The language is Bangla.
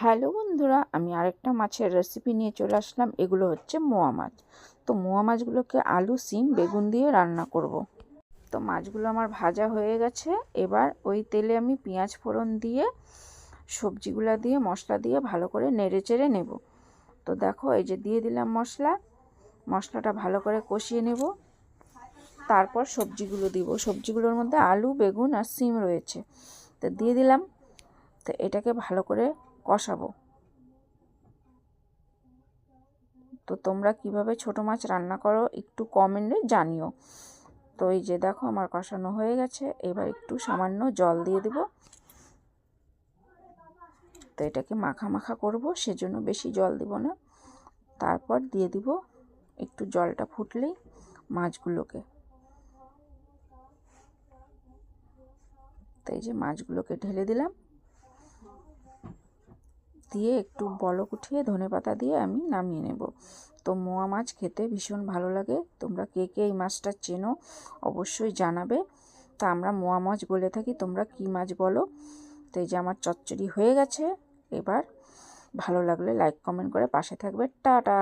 হ্যালো বন্ধুরা, আমি আরেকটা মাছের রেসিপি নিয়ে চলে আসলাম। এগুলো হচ্ছে মোয়া মাছ। তো মোয়া মাছগুলোকে আলু, সিম, বেগুন দিয়ে রান্না করব। তো মাছগুলো আমার ভাজা হয়ে গেছে। এবার ওই তেলে আমি পেঁয়াজ ফোড়ন দিয়ে, সবজিগুলো দিয়ে, মশলা দিয়ে ভালো করে নেড়ে চেড়ে নেব। তো দেখো, এই যে দিয়ে দিলাম মশলা। মশলাটা ভালো করে কষিয়ে নেব। তারপর সবজিগুলো দিব। সবজিগুলোর মধ্যে আলু, বেগুন আর সিম রয়েছে। তো দিয়ে দিলাম। তো এটাকে ভালো করে কষাবো। তো তোমরা কীভাবে ছোট মাছ রান্না করো একটু কমেন্টে জানিও। তো এই যে দেখো আমার কষানো হয়ে গেছে, এবার একটু সামান্য জল দিয়ে দেব। তো এটাকে মাখা মাখা করব, সেজন্য বেশি জল দিব না। তারপর দিয়ে দিব একটু জলটা ফুটলেই মাছগুলোকে। তো এই যে মাছগুলোকে ঢেলে দিলাম। দিয়ে একটু বলক উঠিয়ে ধনে পাতা দিয়ে আমি নামিয়ে নেব। তো মোয়া মাছ খেতে ভীষণ ভালো লাগে। তোমরা কে কে এই মাছটা চেনো অবশ্যই জানাবে। তা আমরা মোয়া মাছ বলে থাকি, তোমরা কি মাছ বলো? তো এই যে আমার চচ্চড়ি হয়ে গেছে, এবার ভালো লাগলে লাইক কমেন্ট করে পাশে থাকবে। টাটা!